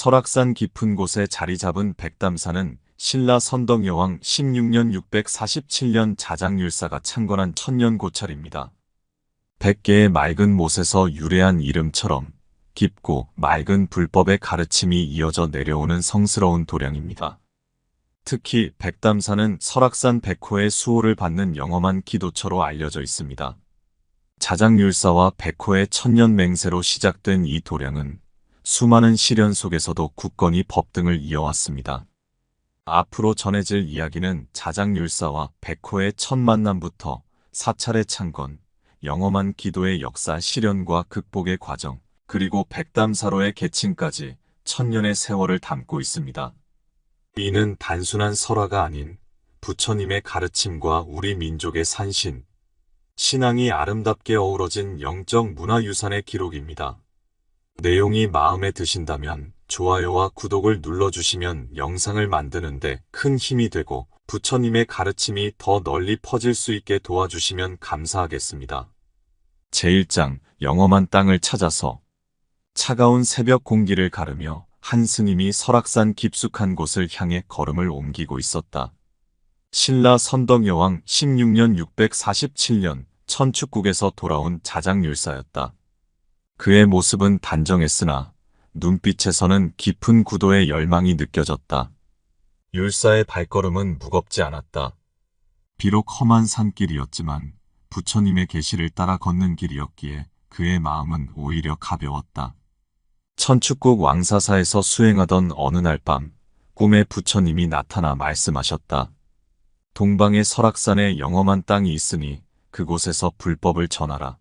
설악산 깊은 곳에 자리 잡은 백담산은 신라 선덕여왕 16년 647년 자장율사가 창건한 천년 고찰입니다. 백개의 맑은 못에서 유래한 이름처럼 깊고 맑은 불법의 가르침이 이어져 내려오는 성스러운 도량입니다. 특히 백담산은 설악산 백호의 수호를 받는 영험한 기도처로 알려져 있습니다. 자장율사와 백호의 천년 맹세로 시작된 이 도량은 수많은 시련 속에서도 굳건히 법등을 이어왔습니다. 앞으로 전해질 이야기는 자장율사와 백호의 첫 만남부터 사찰의 창건, 영험한 기도의 역사 실현과 극복의 과정, 그리고 백담사로의 개칭까지 천년의 세월을 담고 있습니다. 이는 단순한 설화가 아닌 부처님의 가르침과 우리 민족의 산신, 신앙이 아름답게 어우러진 영적 문화유산의 기록입니다. 내용이 마음에 드신다면 좋아요와 구독을 눌러주시면 영상을 만드는데 큰 힘이 되고 부처님의 가르침이 더 널리 퍼질 수 있게 도와주시면 감사하겠습니다. 제1장 영험한 땅을 찾아서 차가운 새벽 공기를 가르며 한 스님이 설악산 깊숙한 곳을 향해 걸음을 옮기고 있었다. 신라 선덕여왕 16년 647년 천축국에서 돌아온 자장율사였다. 그의 모습은 단정했으나 눈빛에서는 깊은 구도의 열망이 느껴졌다. 율사의 발걸음은 무겁지 않았다. 비록 험한 산길이었지만 부처님의 계시를 따라 걷는 길이었기에 그의 마음은 오히려 가벼웠다. 천축국 왕사사에서 수행하던 어느 날 밤 꿈에 부처님이 나타나 말씀하셨다. 동방의 설악산에 영험한 땅이 있으니 그곳에서 불법을 전하라.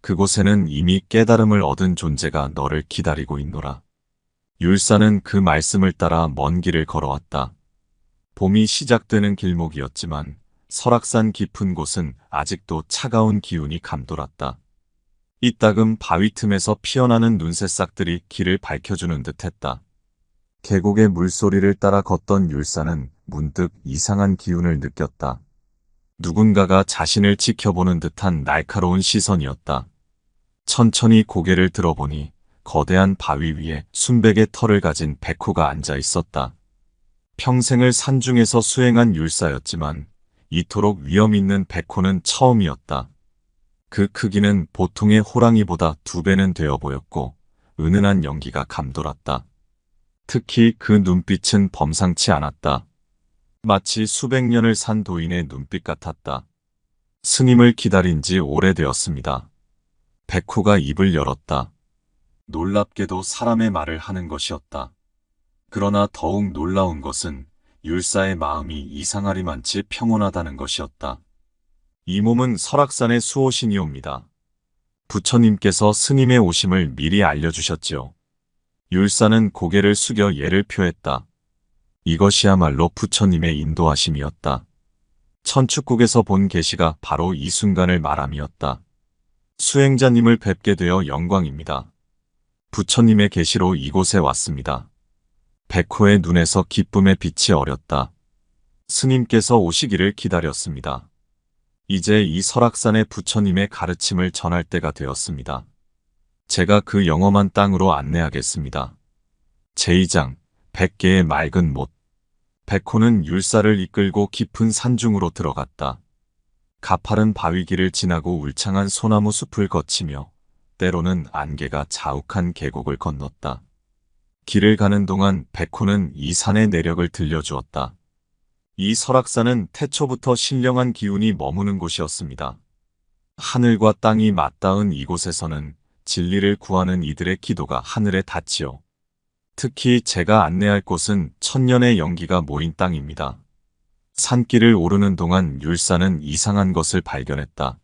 그곳에는 이미 깨달음을 얻은 존재가 너를 기다리고 있노라. 율사는 그 말씀을 따라 먼 길을 걸어왔다. 봄이 시작되는 길목이었지만 설악산 깊은 곳은 아직도 차가운 기운이 감돌았다. 이따금 바위 틈에서 피어나는 눈새싹들이 길을 밝혀주는 듯했다. 계곡의 물소리를 따라 걷던 율사는 문득 이상한 기운을 느꼈다. 누군가가 자신을 지켜보는 듯한 날카로운 시선이었다. 천천히 고개를 들어보니 거대한 바위 위에 순백의 털을 가진 백호가 앉아 있었다. 평생을 산중에서 수행한 율사였지만 이토록 위험 있는 백호는 처음이었다. 그 크기는 보통의 호랑이보다 두 배는 되어 보였고 은은한 연기가 감돌았다. 특히 그 눈빛은 범상치 않았다. 마치 수백 년을 산 도인의 눈빛 같았다. 스님을 기다린 지 오래되었습니다. 백호가 입을 열었다. 놀랍게도 사람의 말을 하는 것이었다. 그러나 더욱 놀라운 것은 율사의 마음이 이상하리만치 평온하다는 것이었다. 이 몸은 설악산의 수호신이옵니다. 부처님께서 스님의 오심을 미리 알려주셨지요. 율사는 고개를 숙여 예를 표했다. 이것이야말로 부처님의 인도하심이었다. 천축국에서 본 계시가 바로 이 순간을 말함이었다. 수행자님을 뵙게 되어 영광입니다. 부처님의 계시로 이곳에 왔습니다. 백호의 눈에서 기쁨의 빛이 어렸다. 스님께서 오시기를 기다렸습니다. 이제 이 설악산의 부처님의 가르침을 전할 때가 되었습니다. 제가 그 영험한 땅으로 안내하겠습니다. 제2장 100개의 맑은 못 백호는 율사를 이끌고 깊은 산중으로 들어갔다. 가파른 바위길을 지나고 울창한 소나무 숲을 거치며 때로는 안개가 자욱한 계곡을 건넜다. 길을 가는 동안 백호는 이 산의 내력을 들려주었다. 이 설악산은 태초부터 신령한 기운이 머무는 곳이었습니다. 하늘과 땅이 맞닿은 이곳에서는 진리를 구하는 이들의 기도가 하늘에 닿지요. 특히 제가 안내할 곳은 천년의 연기가 모인 땅입니다. 산길을 오르는 동안 율사는 이상한 것을 발견했다.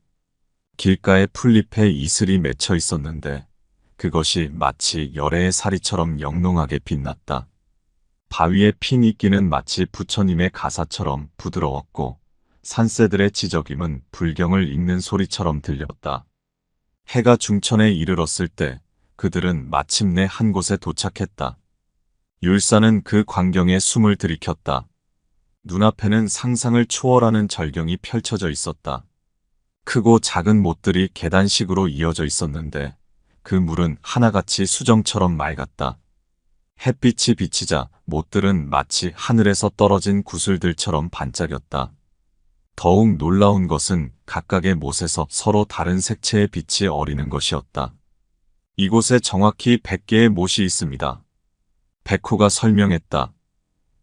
길가에 풀잎에 이슬이 맺혀 있었는데 그것이 마치 열애의 사리처럼 영롱하게 빛났다. 바위의 핀 이끼는 마치 부처님의 가사처럼 부드러웠고 산새들의 지저김은 불경을 읽는 소리처럼 들렸다. 해가 중천에 이르렀을 때 그들은 마침내 한 곳에 도착했다. 율사는 그 광경에 숨을 들이켰다. 눈앞에는 상상을 초월하는 절경이 펼쳐져 있었다. 크고 작은 못들이 계단식으로 이어져 있었는데 그 물은 하나같이 수정처럼 맑았다. 햇빛이 비치자 못들은 마치 하늘에서 떨어진 구슬들처럼 반짝였다. 더욱 놀라운 것은 각각의 못에서 서로 다른 색채의 빛이 어리는 것이었다. 이곳에 정확히 100개의 못이 있습니다. 백호가 설명했다.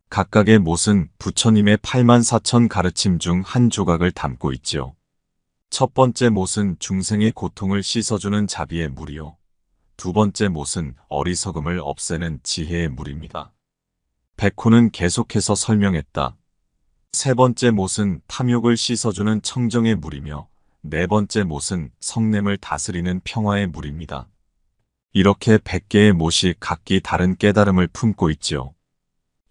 각각의 못은 부처님의 8만 4천 가르침 중 한 조각을 담고 있지요. 첫 번째 못은 중생의 고통을 씻어주는 자비의 물이요. 두 번째 못은 어리석음을 없애는 지혜의 물입니다. 백호는 계속해서 설명했다. 세 번째 못은 탐욕을 씻어주는 청정의 물이며 네 번째 못은 성냄을 다스리는 평화의 물입니다. 이렇게 100개의 못이 각기 다른 깨달음을 품고 있지요.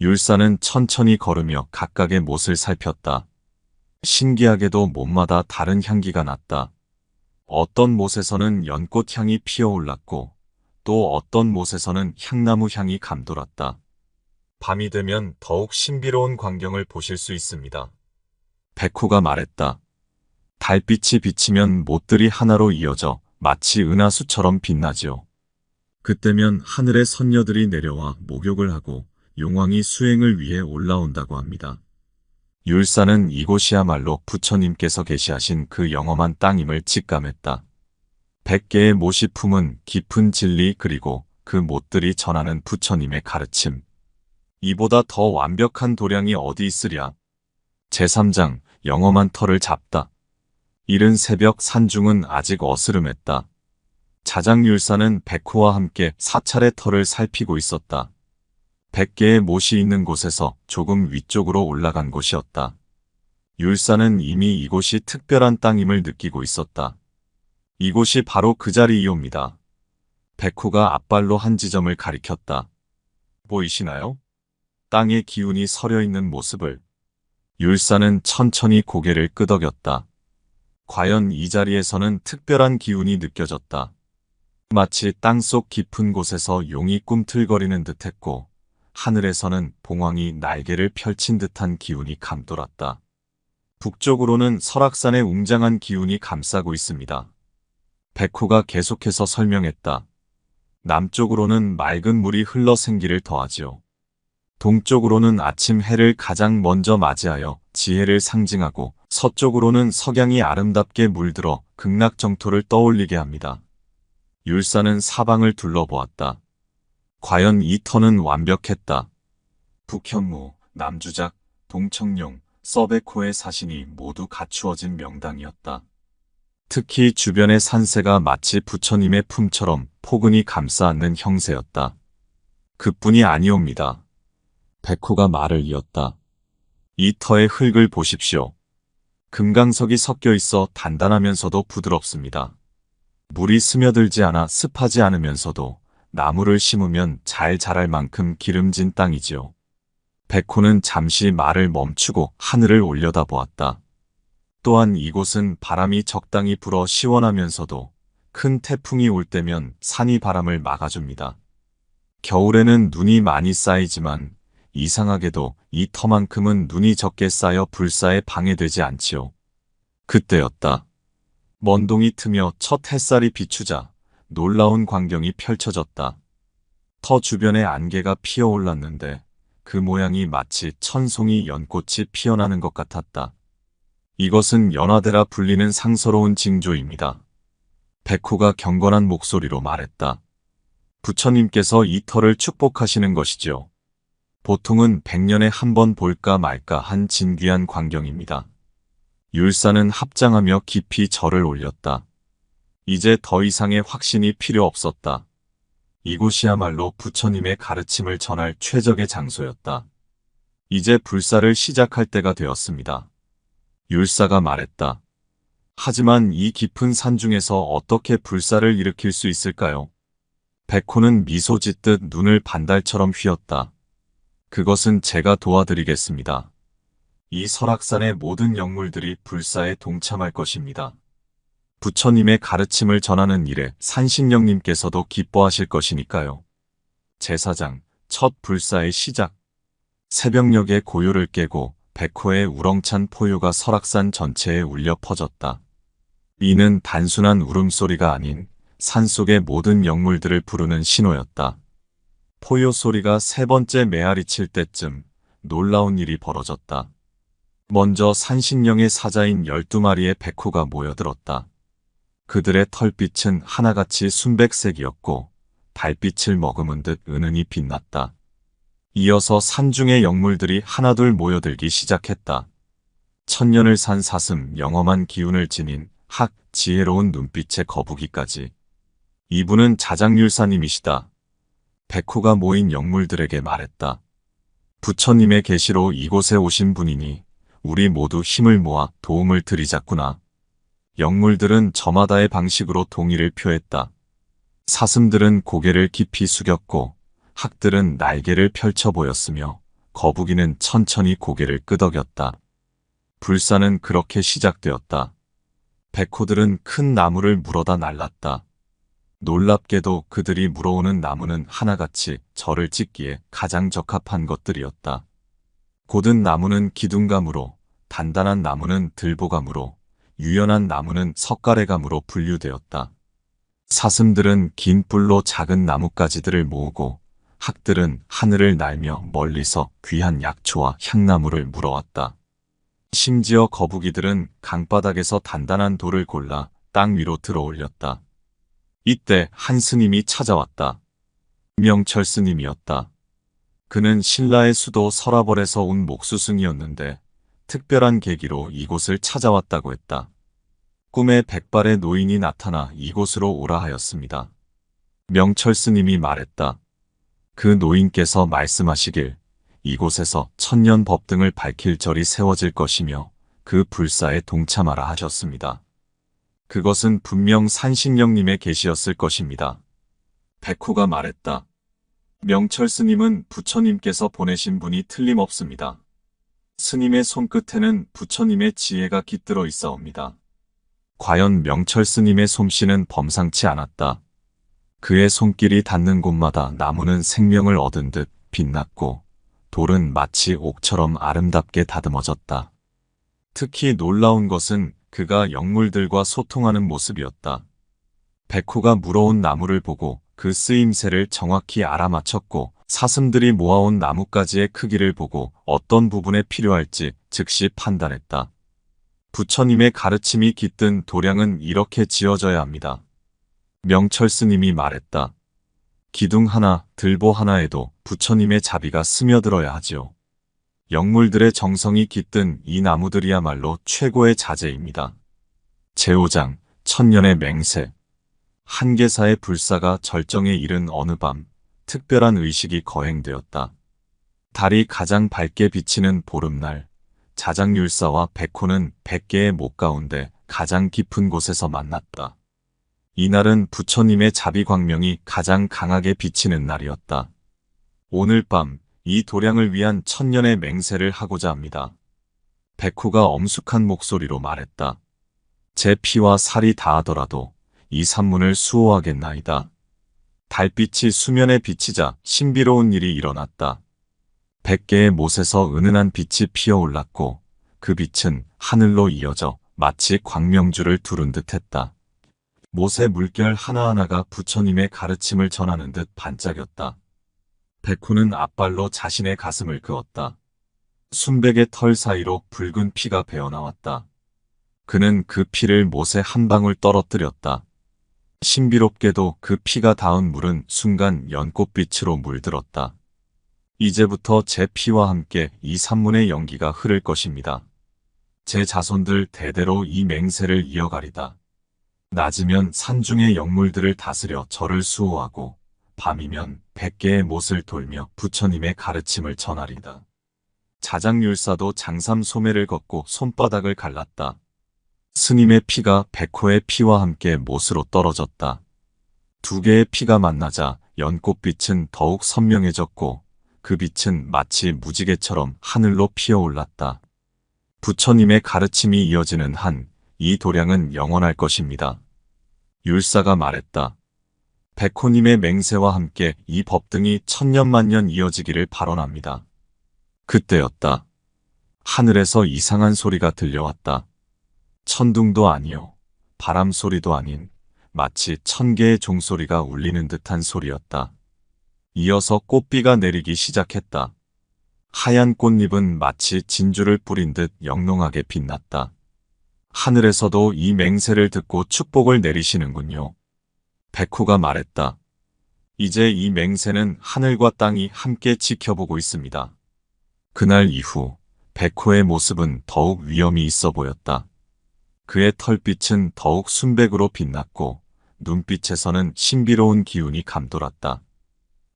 율사는 천천히 걸으며 각각의 못을 살폈다. 신기하게도 못마다 다른 향기가 났다. 어떤 못에서는 연꽃 향이 피어올랐고 또 어떤 못에서는 향나무 향이 감돌았다. 밤이 되면 더욱 신비로운 광경을 보실 수 있습니다. 백호가 말했다. 달빛이 비치면 못들이 하나로 이어져 마치 은하수처럼 빛나지요. 그때면 하늘의 선녀들이 내려와 목욕을 하고 용왕이 수행을 위해 올라온다고 합니다. 율사는 이곳이야말로 부처님께서 계시하신 그 영험한 땅임을 직감했다. 백개의 못이 품은 깊은 진리 그리고 그 못들이 전하는 부처님의 가르침. 이보다 더 완벽한 도량이 어디 있으랴. 제3장 영험한 털을 잡다. 이른 새벽 산중은 아직 어스름했다. 자장율사는 백호와 함께 사찰의 털을 살피고 있었다. 백개의 못이 있는 곳에서 조금 위쪽으로 올라간 곳이었다. 율사는 이미 이곳이 특별한 땅임을 느끼고 있었다. 이곳이 바로 그 자리이옵니다. 백호가 앞발로 한 지점을 가리켰다. 보이시나요? 땅의 기운이 서려 있는 모습을. 율사는 천천히 고개를 끄덕였다. 과연 이 자리에서는 특별한 기운이 느껴졌다. 마치 땅속 깊은 곳에서 용이 꿈틀거리는 듯했고 하늘에서는 봉황이 날개를 펼친 듯한 기운이 감돌았다. 북쪽으로는 설악산의 웅장한 기운이 감싸고 있습니다. 백호가 계속해서 설명했다. 남쪽으로는 맑은 물이 흘러 생기를 더하지요. 동쪽으로는 아침 해를 가장 먼저 맞이하여 지혜를 상징하고 서쪽으로는 석양이 아름답게 물들어 극락정토를 떠올리게 합니다. 율사는 사방을 둘러보았다. 과연 이 터는 완벽했다. 북현무, 남주작, 동청룡, 서베코의 사신이 모두 갖추어진 명당이었다. 특히 주변의 산세가 마치 부처님의 품처럼 포근히 감싸안는 형세였다. 그뿐이 아니옵니다. 백호가 말을 이었다. 이 터의 흙을 보십시오. 금강석이 섞여 있어 단단하면서도 부드럽습니다. 물이 스며들지 않아 습하지 않으면서도 나무를 심으면 잘 자랄 만큼 기름진 땅이지요. 백호는 잠시 말을 멈추고 하늘을 올려다보았다. 또한 이곳은 바람이 적당히 불어 시원하면서도 큰 태풍이 올 때면 산이 바람을 막아줍니다. 겨울에는 눈이 많이 쌓이지만 이상하게도 이 터만큼은 눈이 적게 쌓여 불사에 방해되지 않지요. 그때였다. 먼동이 트며 첫 햇살이 비추자 놀라운 광경이 펼쳐졌다. 터 주변에 안개가 피어올랐는데 그 모양이 마치 천송이 연꽃이 피어나는 것 같았다. 이것은 연화대라 불리는 상서로운 징조입니다. 백호가 경건한 목소리로 말했다. 부처님께서 이 터를 축복하시는 것이죠. 보통은 백년에 한 번 볼까 말까 한 진귀한 광경입니다. 율사는 합장하며 깊이 절을 올렸다. 이제 더 이상의 확신이 필요 없었다. 이곳이야말로 부처님의 가르침을 전할 최적의 장소였다. 이제 불사를 시작할 때가 되었습니다. 율사가 말했다. 하지만 이 깊은 산 중에서 어떻게 불사를 일으킬 수 있을까요? 백호는 미소 짓듯 눈을 반달처럼 휘었다. 그것은 제가 도와드리겠습니다. 이 설악산의 모든 영물들이 불사에 동참할 것입니다. 부처님의 가르침을 전하는 일에 산신령님께서도 기뻐하실 것이니까요. 제사장, 첫 불사의 시작. 새벽녘의 고요를 깨고 백호의 우렁찬 포효가 설악산 전체에 울려 퍼졌다. 이는 단순한 울음소리가 아닌 산속의 모든 영물들을 부르는 신호였다. 포효 소리가 세 번째 메아리 칠 때쯤 놀라운 일이 벌어졌다. 먼저 산신령의 사자인 12마리의 백호가 모여들었다. 그들의 털빛은 하나같이 순백색이었고 달빛을 머금은 듯 은은히 빛났다. 이어서 산중의 영물들이 하나둘 모여들기 시작했다. 천년을 산 사슴 영험한 기운을 지닌 학 지혜로운 눈빛의 거북이까지. 이분은 자장률사님이시다. 백호가 모인 영물들에게 말했다. 부처님의 계시로 이곳에 오신 분이니 우리 모두 힘을 모아 도움을 드리자꾸나. 영물들은 저마다의 방식으로 동의를 표했다. 사슴들은 고개를 깊이 숙였고 학들은 날개를 펼쳐 보였으며 거북이는 천천히 고개를 끄덕였다. 불사는 그렇게 시작되었다. 백호들은 큰 나무를 물어다 날랐다. 놀랍게도 그들이 물어오는 나무는 하나같이 절을 찍기에 가장 적합한 것들이었다. 곧은 나무는 기둥감으로, 단단한 나무는 들보감으로, 유연한 나무는 석가래감으로 분류되었다. 사슴들은 긴 뿔로 작은 나뭇가지들을 모으고 학들은 하늘을 날며 멀리서 귀한 약초와 향나무를 물어왔다. 심지어 거북이들은 강바닥에서 단단한 돌을 골라 땅 위로 들어 올렸다. 이때 한 스님이 찾아왔다. 명철 스님이었다. 그는 신라의 수도 서라벌에서 온 목수승이었는데 특별한 계기로 이곳을 찾아왔다고 했다. 꿈에 백발의 노인이 나타나 이곳으로 오라 하였습니다. 명철 스님이 말했다. 그 노인께서 말씀하시길 이곳에서 천년 법등을 밝힐 절이 세워질 것이며 그 불사에 동참하라 하셨습니다. 그것은 분명 산신령님의 계시였을 것입니다. 백호가 말했다. 명철 스님은 부처님께서 보내신 분이 틀림없습니다. 스님의 손끝에는 부처님의 지혜가 깃들어 있사옵니다. 과연 명철 스님의 솜씨는 범상치 않았다. 그의 손길이 닿는 곳마다 나무는 생명을 얻은 듯 빛났고 돌은 마치 옥처럼 아름답게 다듬어졌다. 특히 놀라운 것은 그가 영물들과 소통하는 모습이었다. 백호가 물어온 나무를 보고 그 쓰임새를 정확히 알아맞혔고 사슴들이 모아온 나뭇가지의 크기를 보고 어떤 부분에 필요할지 즉시 판단했다. 부처님의 가르침이 깃든 도량은 이렇게 지어져야 합니다. 명철 스님이 말했다. 기둥 하나, 들보 하나에도 부처님의 자비가 스며들어야 하지요. 영물들의 정성이 깃든 이 나무들이야말로 최고의 자재입니다. 제5장, 천년의 맹세. 한계사의 불사가 절정에 이른 어느 밤, 특별한 의식이 거행되었다. 달이 가장 밝게 비치는 보름날, 자장율사와 백호는 백개의 목 가운데 가장 깊은 곳에서 만났다. 이날은 부처님의 자비광명이 가장 강하게 비치는 날이었다. 오늘 밤 이 도량을 위한 천년의 맹세를 하고자 합니다. 백호가 엄숙한 목소리로 말했다. 제 피와 살이 다하더라도 이 산문을 수호하겠나이다. 달빛이 수면에 비치자 신비로운 일이 일어났다. 백개의 못에서 은은한 빛이 피어올랐고 그 빛은 하늘로 이어져 마치 광명주를 두른 듯했다. 못의 물결 하나하나가 부처님의 가르침을 전하는 듯 반짝였다. 백호는 앞발로 자신의 가슴을 그었다. 순백의 털 사이로 붉은 피가 배어나왔다. 그는 그 피를 못에 한 방울 떨어뜨렸다. 신비롭게도 그 피가 닿은 물은 순간 연꽃빛으로 물들었다. 이제부터 제 피와 함께 이 산문의 연기가 흐를 것입니다. 제 자손들 대대로 이 맹세를 이어가리다. 낮이면 산중의 영물들을 다스려 저를 수호하고 밤이면 백개의 못을 돌며 부처님의 가르침을 전하리다. 자장율사도 장삼 소매를 걷고 손바닥을 갈랐다. 스님의 피가 백호의 피와 함께 못으로 떨어졌다. 두 개의 피가 만나자 연꽃빛은 더욱 선명해졌고 그 빛은 마치 무지개처럼 하늘로 피어올랐다. 부처님의 가르침이 이어지는 한 이 도량은 영원할 것입니다. 율사가 말했다. 백호님의 맹세와 함께 이 법등이 천년만년 이어지기를 발언합니다. 그때였다. 하늘에서 이상한 소리가 들려왔다. 천둥도 아니요. 바람 소리도 아닌 마치 천 개의 종소리가 울리는 듯한 소리였다. 이어서 꽃비가 내리기 시작했다. 하얀 꽃잎은 마치 진주를 뿌린 듯 영롱하게 빛났다. 하늘에서도 이 맹세를 듣고 축복을 내리시는군요. 백호가 말했다. 이제 이 맹세는 하늘과 땅이 함께 지켜보고 있습니다. 그날 이후 백호의 모습은 더욱 위험이 있어 보였다. 그의 털빛은 더욱 순백으로 빛났고 눈빛에서는 신비로운 기운이 감돌았다.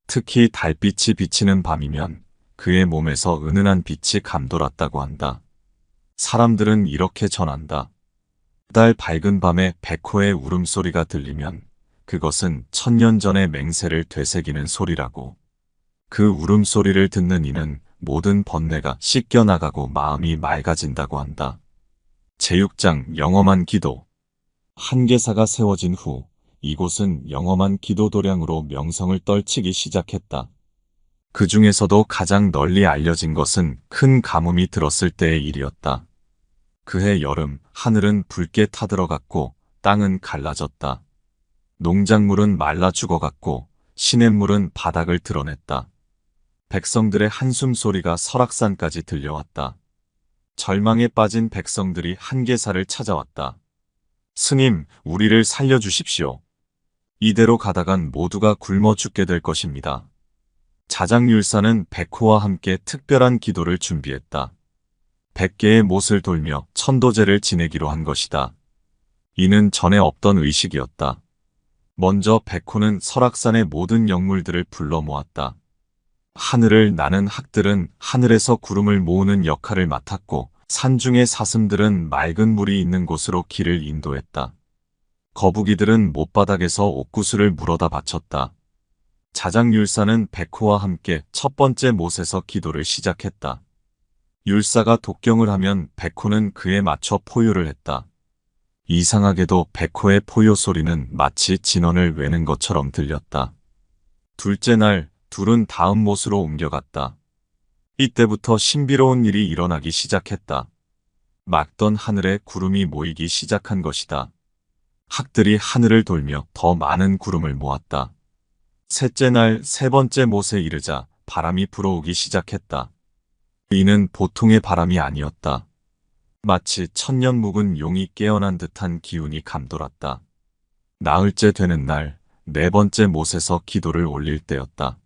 특히 달빛이 비치는 밤이면 그의 몸에서 은은한 빛이 감돌았다고 한다. 사람들은 이렇게 전한다. 달 밝은 밤에 백호의 울음소리가 들리면 그것은 천년 전의 맹세를 되새기는 소리라고. 그 울음소리를 듣는 이는 모든 번뇌가 씻겨나가고 마음이 맑아진다고 한다. 제6장 영험한 기도 한계사가 세워진 후 이곳은 영험한 기도 도량으로 명성을 떨치기 시작했다. 그 중에서도 가장 널리 알려진 것은 큰 가뭄이 들었을 때의 일이었다. 그해 여름 하늘은 붉게 타들어갔고 땅은 갈라졌다. 농작물은 말라 죽어갔고 시냇물은 바닥을 드러냈다. 백성들의 한숨 소리가 설악산까지 들려왔다. 절망에 빠진 백성들이 한계사를 찾아왔다. 스님, 우리를 살려주십시오. 이대로 가다간 모두가 굶어 죽게 될 것입니다. 자장율사는 백호와 함께 특별한 기도를 준비했다. 백개의 못을 돌며 천도제를 지내기로 한 것이다. 이는 전에 없던 의식이었다. 먼저 백호는 설악산의 모든 영물들을 불러 모았다. 하늘을 나는 학들은 하늘에서 구름을 모으는 역할을 맡았고 산중의 사슴들은 맑은 물이 있는 곳으로 길을 인도했다. 거북이들은 못바닥에서 옥구슬을 물어다 바쳤다. 자장율사는 백호와 함께 첫 번째 못에서 기도를 시작했다. 율사가 독경을 하면 백호는 그에 맞춰 포효를 했다. 이상하게도 백호의 포효 소리는 마치 진원을 외는 것처럼 들렸다. 둘째 날 둘은 다음 못으로 옮겨갔다. 이때부터 신비로운 일이 일어나기 시작했다. 막던 하늘에 구름이 모이기 시작한 것이다. 학들이 하늘을 돌며 더 많은 구름을 모았다. 셋째 날 세 번째 못에 이르자 바람이 불어오기 시작했다. 이는 보통의 바람이 아니었다. 마치 천년 묵은 용이 깨어난 듯한 기운이 감돌았다. 나흘째 되는 날 네 번째 못에서 기도를 올릴 때였다.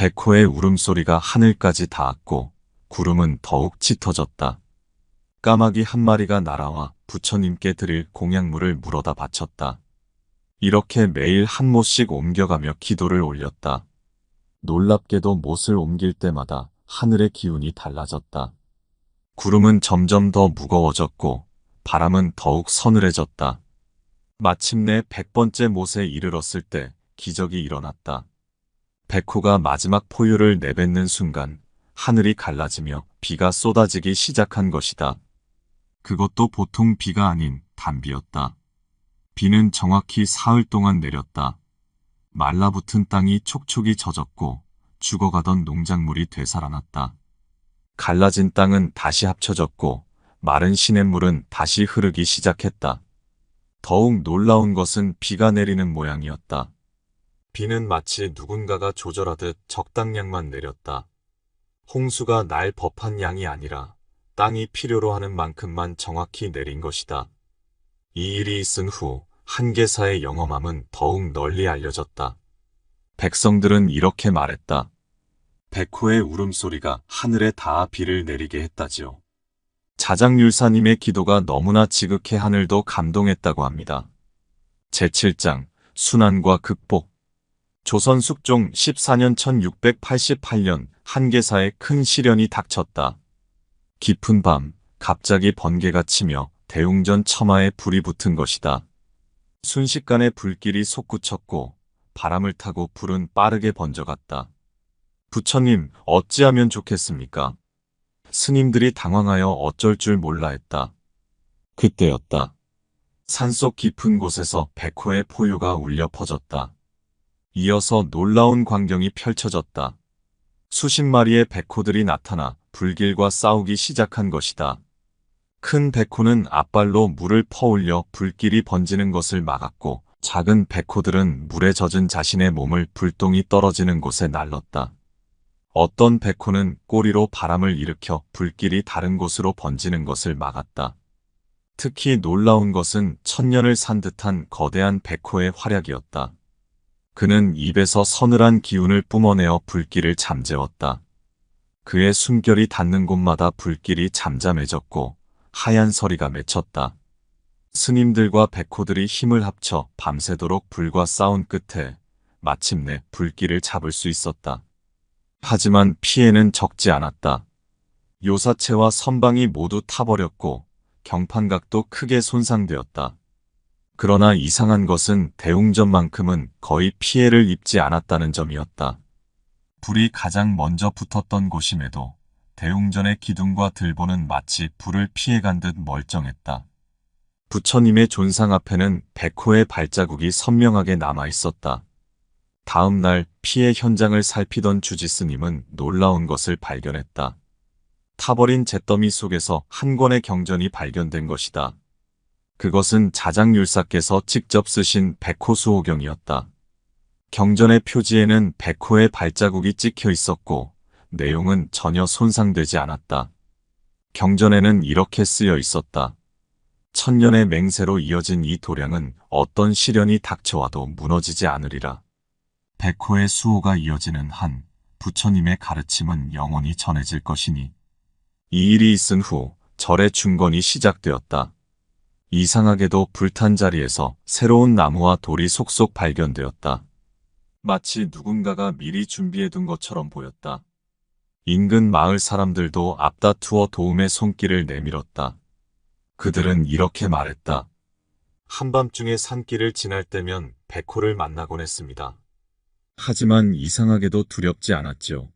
백호의 울음소리가 하늘까지 닿았고 구름은 더욱 짙어졌다. 까마귀 한 마리가 날아와 부처님께 드릴 공약물을 물어다 바쳤다. 이렇게 매일 한 못씩 옮겨가며 기도를 올렸다. 놀랍게도 못을 옮길 때마다 하늘의 기운이 달라졌다. 구름은 점점 더 무거워졌고 바람은 더욱 서늘해졌다. 마침내 백번째 못에 이르렀을 때 기적이 일어났다. 백호가 마지막 포유를 내뱉는 순간 하늘이 갈라지며 비가 쏟아지기 시작한 것이다. 그것도 보통 비가 아닌 단비였다. 비는 정확히 사흘 동안 내렸다. 말라붙은 땅이 촉촉이 젖었고 죽어가던 농작물이 되살아났다. 갈라진 땅은 다시 합쳐졌고 마른 시냇물은 다시 흐르기 시작했다. 더욱 놀라운 것은 비가 내리는 모양이었다. 비는 마치 누군가가 조절하듯 적당량만 내렸다. 홍수가 날 법한 양이 아니라 땅이 필요로 하는 만큼만 정확히 내린 것이다. 이 일이 있은 후 한계사의 영험함은 더욱 널리 알려졌다. 백성들은 이렇게 말했다. 백호의 울음소리가 하늘에 닿아 비를 내리게 했다지요. 자장율사님의 기도가 너무나 지극해 하늘도 감동했다고 합니다. 제7장 순환과 극복 조선 숙종 14년 1688년 한계사에 큰 시련이 닥쳤다. 깊은 밤 갑자기 번개가 치며 대웅전 처마에 불이 붙은 것이다. 순식간에 불길이 솟구쳤고 바람을 타고 불은 빠르게 번져갔다. 부처님, 어찌하면 좋겠습니까? 스님들이 당황하여 어쩔 줄 몰라 했다. 그때였다. 산속 깊은 곳에서 백호의 포유가 울려 퍼졌다. 이어서 놀라운 광경이 펼쳐졌다. 수십 마리의 백호들이 나타나 불길과 싸우기 시작한 것이다. 큰 백호는 앞발로 물을 퍼올려 불길이 번지는 것을 막았고 작은 백호들은 물에 젖은 자신의 몸을 불똥이 떨어지는 곳에 날렀다. 어떤 백호는 꼬리로 바람을 일으켜 불길이 다른 곳으로 번지는 것을 막았다. 특히 놀라운 것은 천년을 산 듯한 거대한 백호의 활약이었다. 그는 입에서 서늘한 기운을 뿜어내어 불길을 잠재웠다. 그의 숨결이 닿는 곳마다 불길이 잠잠해졌고 하얀 서리가 맺혔다. 스님들과 백호들이 힘을 합쳐 밤새도록 불과 싸운 끝에 마침내 불길을 잡을 수 있었다. 하지만 피해는 적지 않았다. 요사체와 선방이 모두 타버렸고 경판각도 크게 손상되었다. 그러나 이상한 것은 대웅전만큼은 거의 피해를 입지 않았다는 점이었다. 불이 가장 먼저 붙었던 곳임에도 대웅전의 기둥과 들보는 마치 불을 피해간 듯 멀쩡했다. 부처님의 존상 앞에는 백호의 발자국이 선명하게 남아 있었다. 다음 날 피해 현장을 살피던 주지스님은 놀라운 것을 발견했다. 타버린 잿더미 속에서 한 권의 경전이 발견된 것이다. 그것은 자장율사께서 직접 쓰신 백호수호경이었다. 경전의 표지에는 백호의 발자국이 찍혀 있었고 내용은 전혀 손상되지 않았다. 경전에는 이렇게 쓰여 있었다. 천년의 맹세로 이어진 이 도량은 어떤 시련이 닥쳐와도 무너지지 않으리라. 백호의 수호가 이어지는 한 부처님의 가르침은 영원히 전해질 것이니 이 일이 있은 후 절의 중건이 시작되었다. 이상하게도 불탄 자리에서 새로운 나무와 돌이 속속 발견되었다. 마치 누군가가 미리 준비해둔 것처럼 보였다. 인근 마을 사람들도 앞다투어 도움의 손길을 내밀었다. 그들은 이렇게 말했다. 한밤중에 산길을 지날 때면 백호를 만나곤 했습니다. 하지만 이상하게도 두렵지 않았죠.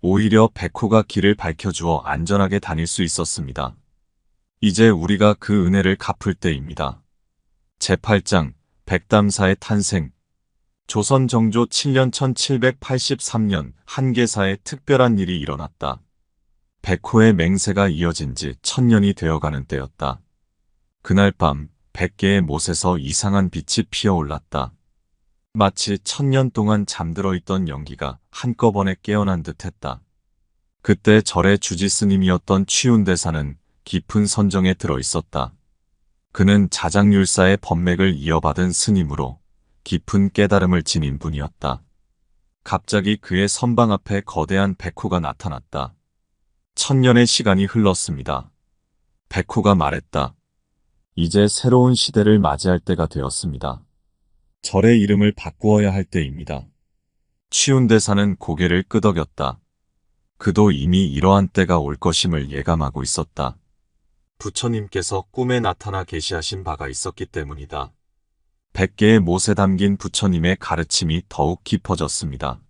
오히려 백호가 길을 밝혀주어 안전하게 다닐 수 있었습니다. 이제 우리가 그 은혜를 갚을 때입니다. 제8장 백담사의 탄생 조선 정조 7년 1783년 한계사에 특별한 일이 일어났다. 백호의 맹세가 이어진 지 천년이 되어가는 때였다. 그날 밤 백개의 못에서 이상한 빛이 피어올랐다. 마치 천년 동안 잠들어 있던 연기가 한꺼번에 깨어난 듯했다. 그때 절의 주지스님이었던 취운대사는 깊은 선정에 들어 있었다. 그는 자장율사의 법맥을 이어받은 스님으로 깊은 깨달음을 지닌 분이었다. 갑자기 그의 선방 앞에 거대한 백호가 나타났다. 천년의 시간이 흘렀습니다. 백호가 말했다. 이제 새로운 시대를 맞이할 때가 되었습니다. 절의 이름을 바꾸어야 할 때입니다. 취운대사는 고개를 끄덕였다. 그도 이미 이러한 때가 올 것임을 예감하고 있었다. 부처님께서 꿈에 나타나 계시하신 바가 있었기 때문이다. 백개의 못에 담긴 부처님의 가르침이 더욱 깊어졌습니다.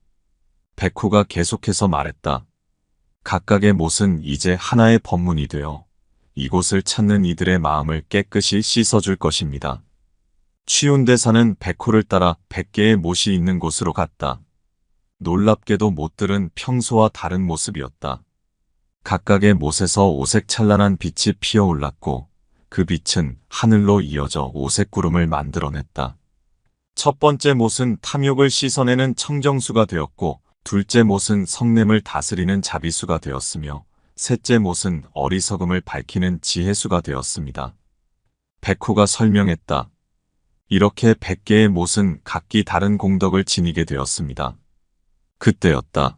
백호가 계속해서 말했다. 각각의 못은 이제 하나의 법문이 되어 이곳을 찾는 이들의 마음을 깨끗이 씻어줄 것입니다. 취운대사는 백호를 따라 백개의 못이 있는 곳으로 갔다. 놀랍게도 못들은 평소와 다른 모습이었다. 각각의 못에서 오색 찬란한 빛이 피어올랐고 그 빛은 하늘로 이어져 오색 구름을 만들어냈다. 첫 번째 못은 탐욕을 씻어내는 청정수가 되었고 둘째 못은 성냄을 다스리는 자비수가 되었으며 셋째 못은 어리석음을 밝히는 지혜수가 되었습니다. 백호가 설명했다. 이렇게 백개의 못은 각기 다른 공덕을 지니게 되었습니다. 그때였다.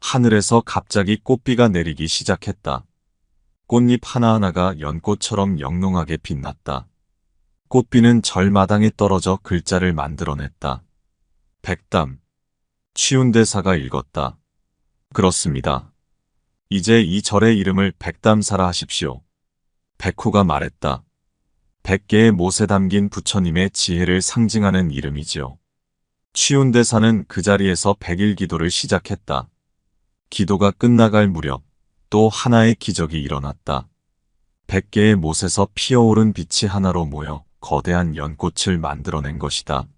하늘에서 갑자기 꽃비가 내리기 시작했다. 꽃잎 하나하나가 연꽃처럼 영롱하게 빛났다. 꽃비는 절마당에 떨어져 글자를 만들어냈다. 백담, 취운대사가 읽었다. 그렇습니다. 이제 이 절의 이름을 백담사라 하십시오. 백호가 말했다. 백개의 못에 담긴 부처님의 지혜를 상징하는 이름이지요. 취운대사는 그 자리에서 백일 기도를 시작했다. 기도가 끝나갈 무렵 또 하나의 기적이 일어났다. 백개의 못에서 피어오른 빛이 하나로 모여 거대한 연꽃을 만들어낸 것이다.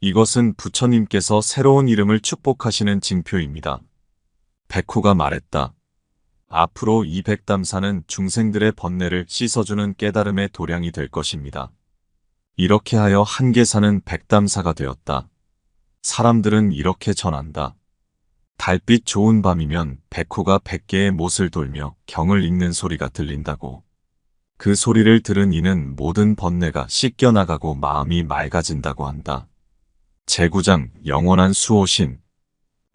이것은 부처님께서 새로운 이름을 축복하시는 징표입니다. 백호가 말했다. 앞으로 이 백담사는 중생들의 번뇌를 씻어주는 깨달음의 도량이 될 것입니다. 이렇게 하여 한계사는 백담사가 되었다. 사람들은 이렇게 전한다. 달빛 좋은 밤이면 백호가 백개의 못을 돌며 경을 읽는 소리가 들린다고. 그 소리를 들은 이는 모든 번뇌가 씻겨나가고 마음이 맑아진다고 한다. 제구장 영원한 수호신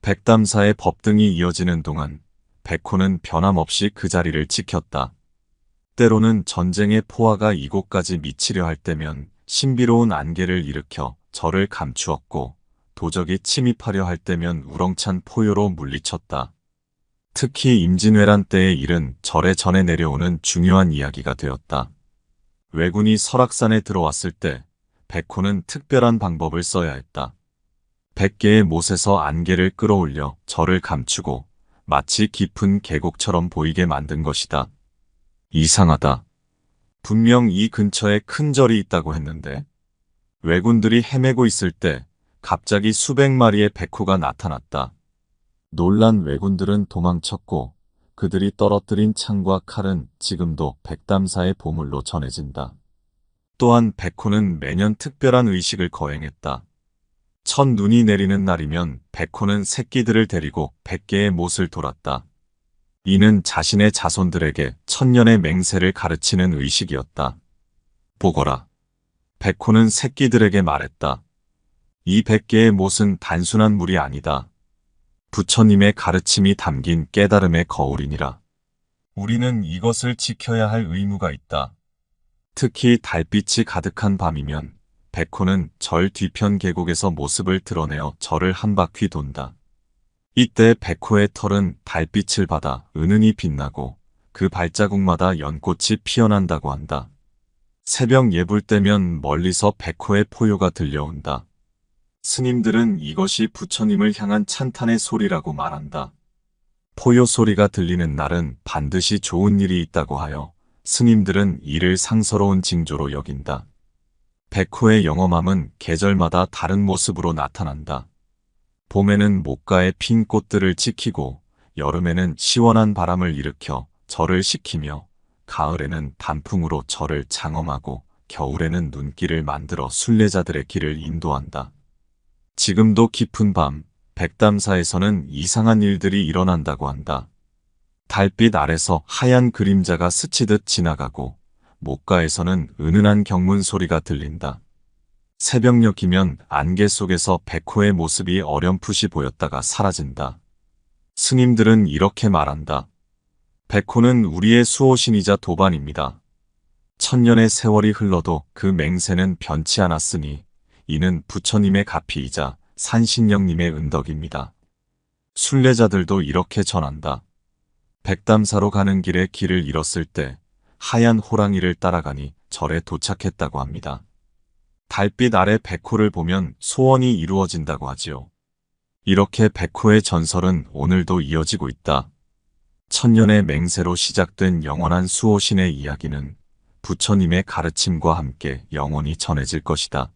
백담사의 법등이 이어지는 동안 백호는 변함없이 그 자리를 지켰다. 때로는 전쟁의 포화가 이곳까지 미치려 할 때면 신비로운 안개를 일으켜 절을 감추었고 도적이 침입하려 할 때면 우렁찬 포효로 물리쳤다. 특히 임진왜란 때의 일은 절에 전해 내려오는 중요한 이야기가 되었다. 왜군이 설악산에 들어왔을 때 백호는 특별한 방법을 써야 했다. 백개의 못에서 안개를 끌어올려 절을 감추고 마치 깊은 계곡처럼 보이게 만든 것이다. 이상하다. 분명 이 근처에 큰 절이 있다고 했는데 왜군들이 헤매고 있을 때 갑자기 수백 마리의 백호가 나타났다. 놀란 왜군들은 도망쳤고 그들이 떨어뜨린 창과 칼은 지금도 백담사의 보물로 전해진다. 또한 백호는 매년 특별한 의식을 거행했다. 첫 눈이 내리는 날이면 백호는 새끼들을 데리고 백개의 못을 돌았다. 이는 자신의 자손들에게 천년의 맹세를 가르치는 의식이었다. 보거라. 백호는 새끼들에게 말했다. 이 백개의 못은 단순한 물이 아니다. 부처님의 가르침이 담긴 깨달음의 거울이니라. 우리는 이것을 지켜야 할 의무가 있다. 특히 달빛이 가득한 밤이면 백호는 절 뒤편 계곡에서 모습을 드러내어 절을 한 바퀴 돈다. 이때 백호의 털은 달빛을 받아 은은히 빛나고 그 발자국마다 연꽃이 피어난다고 한다. 새벽 예불 때면 멀리서 백호의 포효가 들려온다. 스님들은 이것이 부처님을 향한 찬탄의 소리라고 말한다. 포효 소리가 들리는 날은 반드시 좋은 일이 있다고 하여 스님들은 이를 상서로운 징조로 여긴다. 백호의 영험함은 계절마다 다른 모습으로 나타난다. 봄에는 목가에 핀 꽃들을 지키고 여름에는 시원한 바람을 일으켜 절을 식히며 가을에는 단풍으로 절을 장엄하고 겨울에는 눈길을 만들어 순례자들의 길을 인도한다. 지금도 깊은 밤 백담사에서는 이상한 일들이 일어난다고 한다. 달빛 아래서 하얀 그림자가 스치듯 지나가고 목가에서는 은은한 경문 소리가 들린다. 새벽녘이면 안개 속에서 백호의 모습이 어렴풋이 보였다가 사라진다. 스님들은 이렇게 말한다. 백호는 우리의 수호신이자 도반입니다. 천년의 세월이 흘러도 그 맹세는 변치 않았으니 이는 부처님의 가피이자 산신령님의 은덕입니다. 순례자들도 이렇게 전한다. 백담사로 가는 길에 길을 잃었을 때 하얀 호랑이를 따라가니 절에 도착했다고 합니다. 달빛 아래 백호를 보면 소원이 이루어진다고 하지요. 이렇게 백호의 전설은 오늘도 이어지고 있다. 천년의 맹세로 시작된 영원한 수호신의 이야기는 부처님의 가르침과 함께 영원히 전해질 것이다.